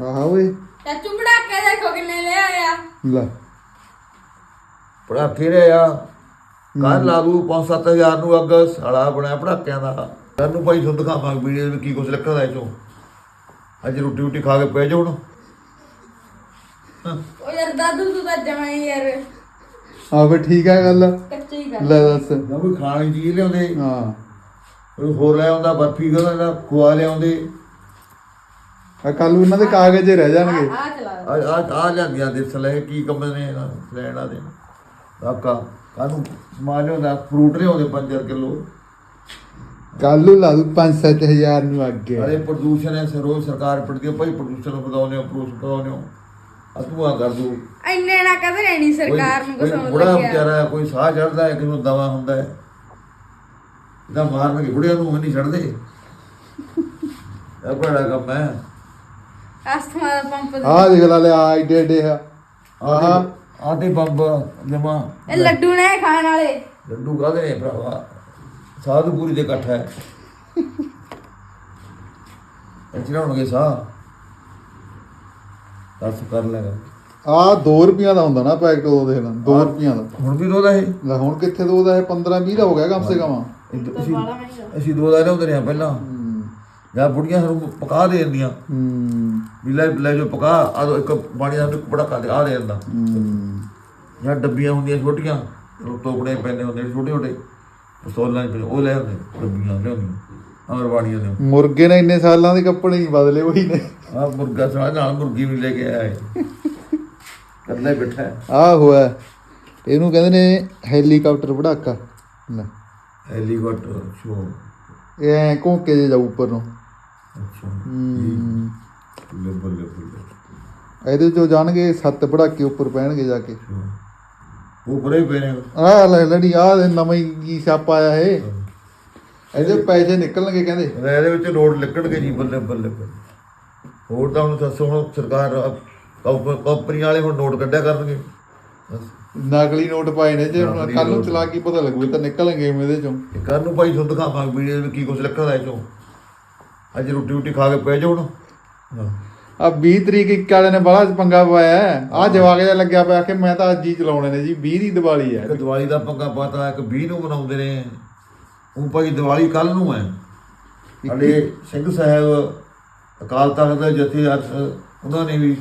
ਆਹਾ ਓਏ। ਚਾਚੂ ਪੜਾਕੇ ਦੇਖੋ ਕਿੰਨੇ ਲੈ ਆਇਆ। ਲੈ। ਪੜਾਕੇ ਰੇ ਆ। ਕੱਲ ਲਾ ਦੂ 5-7000 ਨੂੰ ਅੱਗ ਸਾਲਾ ਬਣਿਆ ਪੜਾਕਿਆਂ ਦਾ। ਤੈਨੂੰ ਭਾਈ ਸੁਣ ਦਿਖਾਵਾਂ ਵੀਡੀਓ ਵਿੱਚ ਕੀ ਕੁਛ ਲਿਖਦਾ ਇਹ ਚੋਂ ਅੱਜ ਰੋਟੀ ਰੋਟੀ ਖਾ ਕੇ ਪੈ ਹੁਣ। ਉਹ ਯਾਰ ਦਾਦੂ ਤੂੰ ਤਾਂ ਜਮਾਂ ਹੀ ਯਾਰ ਆ ਫੇ ਠੀਕ ਹੈ ਗੱਲ। ਕੱਚੀ ਹੀ ਗੱਲ। ਲੈ ਦੱਸ। ਨਾ ਕੋਈ ਖਾਣ ਦੀ ਚੀਜ਼ ਲਿਆਉਂਦੇ। ਹਾਂ। ਕੋਈ ਹੋਰ ਲੈ ਆਉਂਦਾ ਬਰਫੀ ਕਹਿੰਦਾ ਖਵਾ ਲਿਆਉਂਦੇ। ਆ ਕੱਲ ਨੂੰ ਇਹਨਾਂ ਦੇ ਕਾਗਜ਼ ਹੀ ਰਹਿ ਜਾਣਗੇ। ਆ ਚਲਾ ਆ ਆ ਆ ਜਾਂਦੀਆਂ ਦੇ ਸਲੇ ਕੀ ਕੰਮ ਨੇ ਇਹਨਾਂ ਲੈਣਾ ਦੇ ਆਕਾ ਕਾਨੂੰ ਸਮਾਨ ਲਿਆਉਂਦਾ ਫਰੂਟ ਲਿਆਉਂਦੇ 5 ਕਿਲੋ। ਕੱਲ ਨੂੰ ਲਾ ਦੂ 5-7000 ਨੂੰ ਅੱਗੇ ਅਰੇ ਪ੍ਰਦੂਸ਼ਣ ਹੈ ਰੋਜ਼ ਸਰਕਾਰ ਪਿੜਦੀ ਹੈ ਭਾਈ ਪ੍ਰਦੂਸ਼ਣ ਨੂੰ ਵਧਾਉਂਦੇ ਹੋ ਪ੍ਰਦੂਸ਼ਣ ਵਧਾਉਂਦੇ ਹੋ। ਆ ਤੂੰ ਆ ਕਰ ਦੂ ਇੰਨੇ ਨਾ ਕਦੇ ਰਹਿਣੀ ਸਰਕਾਰ ਨੂੰ ਕੋਈ ਬੁੜਾ ਲੱਗਿਆ। ਵਿਚਾਰਾ ਹੈ, ਕੋਈ ਸਾਹ ਚੜਦਾ ਹੈ ਕਿਸੇ ਨੂੰ ਦਵਾ ਹੁੰਦਾ ਹੈ। ਇਹਦਾ ਮਾਰਨ ਕੇ ਬੁੜਿਆਂ ਨੂੰ ਨਹੀਂ ਛੱਡਦੇ। ਇਹ ਬੜਾ ਕੰਮ ਹੈ। ਅਸਥਮਾ ਦਾ। ਪੰਪ ਆਹ ਦੇਖ ਲਾ ਲੈ ਆ ਏਡੇ ਏਡੇ ਆ। ਆਹ। ਆਦੇ ਬੰਬ ਜਮਾ। ਇਹ ਲੱਡੂ ਨੇ ਖਾਣ ਵਾਲੇ। ਲੱਡੂ ਕਾਹਦੇ ਨੇ ਭਰਾਵਾ? ਸਾਧ ਪੂਰੀ ਦੇ ਇਕੱਠ ਹੈ। ਇਹ ਚੜਾਉਣਗੇ ਸਾਹ। ਦੱਸ ਕਰ ਲੈਗਾ ਆ 2 ਰੁਪਈਆ ਦਾ ਹੁੰਦਾ ਨਾ ਪੈਕਟ ਉਹ ਦੇਖ ਲਾ 2 ਰੁਪਈਆ ਦਾ। ਹੁਣ ਵੀ ਦੋ ਦਾ ਇਹ? ਲੈ ਹੁਣ ਕਿੱਥੇ ਦੋ ਦਾ ਇਹ? 15 20 ਦਾ ਹੋ ਗਿਆ ਕਮ ਸੇ ਕਮ। ਅਸੀਂ ਅਸੀਂ ਦੋ ਦਾ ਲਿਆਉਂਦੇ ਰਹੇ ਹਾਂ ਪਹਿਲਾਂ। ਜਾਂ ਬੁੜੀਆਂ ਸਾਨੂੰ ਪਕਾ ਦੇ ਦਿੰਦੀਆਂ। ਹੂੰ। ਵੀ ਲੈ ਲੈ ਜੋ ਪਕਾ। ਆ ਦੋ ਇੱਕ ਪਾਣੀ ਦਾ ਇੱਕ ਬੜਾ ਕਰ ਆ ਦੇ ਦਿੰਦਾ ਹੂੰ। ਜਾਂ ਡੱਬੀਆਂ ਹੁੰਦੀਆਂ ਛੋਟੀਆਂ ਉਹ ਟੋਕੜੇ ਪੈਂਦੇ ਹੁੰਦੇ ਛੋਟੇ ਛੋਟੇ ਪਸੋਲਾਂ ਚ ਉਹ ਲੈ ਆਉਂਦੇ ਡੱਬੀਆਂ ਲਿਆਉਂਦੀਆਂ ਅਮਰਵਾੜੀਆਂ ਦੇ। ਮੁਰਗੇ ਨੇ ਇੰਨੇ ਸਾਲਾਂ ਦੇ ਕੱਪੜੇ ਨਹੀਂ ਬਦਲੇ ਉਹੀ ਨੇ। ਆ ਮੁਰਗਾ ਸਾਲਾ ਨਾਲ ਮੁਰਗੀ ਵੀ ਲੈ ਕੇ ਆਇਆ ਹੈ। ਕੱਲੇ ਬਿਠਾ ਹੈ। ਆ ਹੋਇਆ ਇਹਨੂੰ ਕਹਿੰਦੇ ਨੇ ਹੈਲੀਕਾਪਟਰ ਪੜਾਕਾ ਹੈਲੀਕਾਪਟਰ ਸ਼ੋ ਇਹ ਐ ਘੋਂਕੇ ਜੇ ਉੱਪਰ ਨੂੰ। ਹੂੰ। ਬੱਲੇ ਬੱਲੇ ਬੱਲੇ ਇਹਦੇ ਚੋਂ ਜਾਣਗੇ ਸੱਤ ਪੜਾਕੇ ਉੱਪਰ ਪੈਣਗੇ ਜਾ ਕੇ। ਉਹ ਪਏ ਨੇ ਆਹ ਲੈ ਲੜੀ ਆ ਨਵਾਂ ਹੀ ਕੀ ਛਾਪਾ ਆਇਆ ਇਹ। ਇਹਦੇ ਪੈਸੇ ਨਿਕਲਣਗੇ ਕਹਿੰਦੇ। ਇਹਦੇ ਵਿੱਚ ਨੋਟ ਲੱਗਣਗੇ ਜੀ ਬੱਲੇ ਬੱਲੇ ਬੱਲੇ। ਹੋਰ ਤਾਂ ਹੁਣ ਦੱਸੋ ਹੁਣ ਸਰਕਾਰ ਕੰਪ- ਕੰਪਨੀ ਵਾਲੇ ਹੁਣ ਨੋਟ ਕੱਢਿਆ ਕਰਨਗੇ। ਬਸ। ਨਕਲੀ ਨੋਟ ਪਾਏ ਨੇ ਜੇ ਹੁਣ ਨਕਲੀ ਕੱਲ ਨੂੰ ਨੋਟ। ਚਲਾ ਕੇ ਪਤਾ ਲੱਗੂ ਇਹ ਤਾਂ ਨਿਕਲਣਗੇ ਇਹਦੇ ਚੋਂ। ਇਹ ਕੱਲ ਨੂੰ ਭਾਈ ਤੁਹਾਨੂੰ ਦਿਖਾਵਾਂ ਵੀਡੀਓ ਵਿੱਚ ਕੀ ਕੁਝ ਲਿਖਦਾ ਇਹ ਚੋਂ। ਅੱਜ ਰੋਟੀ ਰੋਟੀ ਖਾ ਕੇ ਪੈ ਜਾਓ ਹੁਣ। ਆ 20 ਤਰੀਕ ਇੱਕ ਵਾਲੇ ਨੇ ਬੜਾ ਪੰਗਾ ਪਾਇਆ। ਆ ਜਵਾਕ ਜਿਹਾ ਲੱਗਿਆ ਪਿਆ ਕਿ ਮੈਂ ਤਾਂ ਅੱਜ ਹੀ ਚਲਾਉਣੇ ਨੇ ਜੀ 20 ਦੀ ਦੀਵਾਲੀ ਹੈ। ਇੱਕ ਦੀਵਾਲੀ ਦਾ ਪੰਗਾ ਪਤਾ ਇੱਕ 20 ਨੂੰ ਮਨਾਉਂਦੇ ਨੇ। ਉਹ ਭਾਈ ਦੀਵਾਲੀ ਕੱਲ ਨੂੰ ਹੈ। ਸਾਡੇ ਸਿੰਘ ਸਾਹਿਬ ਅਕਾਲ ਤਖਤ ਦੇ ਜਥੇ ਅੱਜ ਉਹਨਾਂ ਨੇ ਵੀ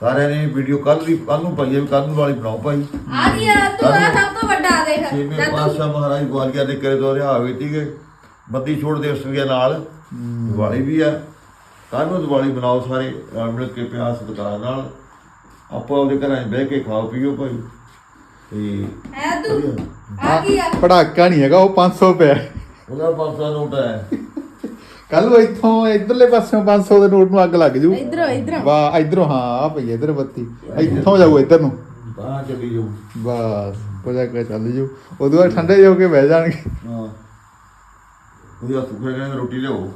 ਸਾਰਿਆਂ ਨੇ ਵੀਡੀਓ। ਕੱਲ ਦੀ ਕੱਲ ਨੂੰ ਪਾਈ ਹੈ ਵੀ ਕੱਲ ਨੂੰ ਦੀਵਾਲੀ ਬਣਾਓ ਭਾਈ। ਆ ਦੀ ਯਾਰ ਤੂੰ ਆ ਸਭ ਤੋਂ ਵੱਡਾ ਦੇਖ। ਛੇਵੇਂ ਪਾਤਸ਼ਾਹ ਮਹਾਰਾਜ ਗਵਾਲੀਅਰ ਦੇ ਕਿਲੇ ਤੋਂ ਰਿਹਾ ਹੋਏ ਸੀਗੇ। ਬੱਦੀ ਛੋੜ ਦਿਵਸ ਵੀ ਆ ਨਾਲ ਦੀਵਾਲੀ ਵੀ ਆ। ਕੱਲ ਨੂੰ ਦੀਵਾਲੀ ਬਣਾਓ ਸਾਰੇ ਰਲ ਮਿਲ ਕੇ ਪਿਆਰ ਸਤਿਕਾਰ ਨਾਲ। ਆਪੋ ਆਪਦੇ ਘਰਾਂ 'ਚ ਬਹਿ ਕੇ ਖਾਓ ਪੀਓ ਭਾਈ। ਤੇ ਐ ਤੂੰ ਆ ਕੀ ਆ? ਪੜਾਕਾ ਨਹੀਂ ਹੈਗਾ ਉਹ 500 ਪਿਆ ਉਹਦਾ 500 ਨੋਟ ਹੈ। ਕੱਲ ਨੂੰ ਇੱਥੋਂ ਇਧਰਲੇ ਪਾਸਿਓਂ 500 ਦੇ ਨੋਟ ਨੂੰ ਅੱਗ ਲੱਗ ਜੂ। ਇਧਰੋਂ ਇਧਰੋਂ। ਵਾਹ ਇਧਰੋਂ ਹਾਂ ਆ ਪਈ ਇਧਰ ਬੱਤੀ। ਇੱਥੋਂ ਜਾਊ ਇਧਰ ਨੂੰ। ਤਾਂ ਚੱਲੀ ਜਾਊ। ਬਸ ਪਜਾ ਕੇ ਚੱਲ ਜੂ। ਉਦੋਂ ਬਾਅਦ ਠੰਡੇ ਹੋ ਕੇ ਬਹਿ ਜਾਣਗੇ। ਹਾਂ। ਉਹਦੀ ਹੱਥ ਫੇਰ ਕਹਿੰਦੇ ਰੋਟੀ ਲਿਆਓ।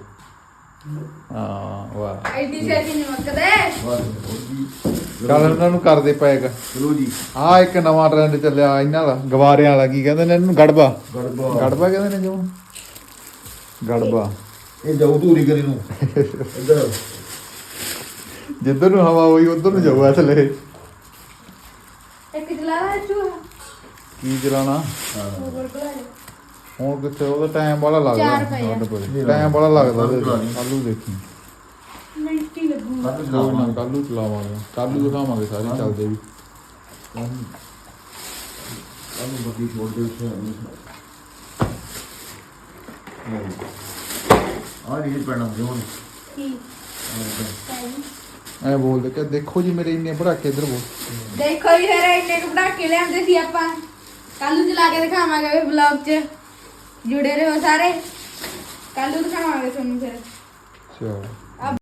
ਹਾਂ ਵਾਹ। ਐਡੀ ਛੇਤੀ ਨਹੀਂ ਮੁੱਕਦੇ ਬਸ ਹੋਰ ਕੀ? ਕੱਲ ਉਹਨਾਂ ਨੂੰ ਕਰਦੇ ਪਏਗਾ ਚਲੋ ਜੀ। ਆ ਇੱਕ ਨਵਾਂ ਟ੍ਰੈਂਡ ਚੱਲਿਆ ਇਹਨਾਂ ਦਾ ਗਵਾਰਿਆਂ ਵਾਲਾ ਕੀ ਕਹਿੰਦੇ ਨੇ ਇਹਨੂੰ? ਗੜਬਾ। ਗੜਬਾ। ਗੜਬਾ ਕਹਿੰਦੇ ਨੇ ਜੋ ਗੜਬਾ। ਇਹ ਜਾਊ ਧੂਰੀ ਕਰੀ ਨੂੰ। ਇੱਧਰ ਜਿੱਧਰ ਨੂੰ ਹਵਾ ਹੋਈ ਉਧਰ ਨੂੰ ਜਾਊ ਅਸਲੇ ਇੱਕ ਜਲਾ ਲੈ ਚੂਹਾ ਕੀ ਚਲਾਣਾ ਹੋਰ ਬੁਲਾ ਹੁਣ ਕਿੱਥੇ ਉਹਦਾ ਟਾਈਮ ਬੜਾ ਲੱਗਦਾ ਚਾਰ ਪਏ ਆ। ਟਾਈਮ ਬੜਾ ਲੱਗਦਾ। ਕੱਲੂ ਦੇਖੀ। ਮਿੰਟੀ ਲੱਗੂ। ਕੱਲ ਕੱਲੂ ਚਲਾਵਾਂਗੇ। ਕੱਲੂ ਦਿਖਾਵਾਂਗੇ ਸਾਰੇ ਚੱਲਦੇ ਵੀ। ਕੱਲ ਛੋੜ ਦੇ ਉੱਥੇ ਆ ਨਹੀਂ ਪੈਣਾ ਜੋਨ ਕੀ ਐ ਬੋਲਦੇ ਕਿ ਦੇਖੋ ਜੀ ਮੇਰੇ ਇੰਨੇ ਭੜਾਕੇ ਇੱਧਰ ਬੋਲ। ਦੇਖੋ ਜੀ ਫਿਰ ਇੰਨੇ ਕੁ ਪਟਾਕੇ ਲਿਆਂਦੇ ਸੀ ਆਪਾਂ। ਕੱਲ ਨੂੰ ਚਲਾ ਕੇ ਦਿਖਾਵਾਂਗੇ ਵਲੌਗ 'ਚ। ਜੁੜੇ ਰਹੋ ਸਾਰੇ। ਕੱਲ ਨੂੰ ਦਿਖਾਵਾਂਗੇ ਤੁਹਾਨੂੰ ਫਿਰ। ਚਲੋ।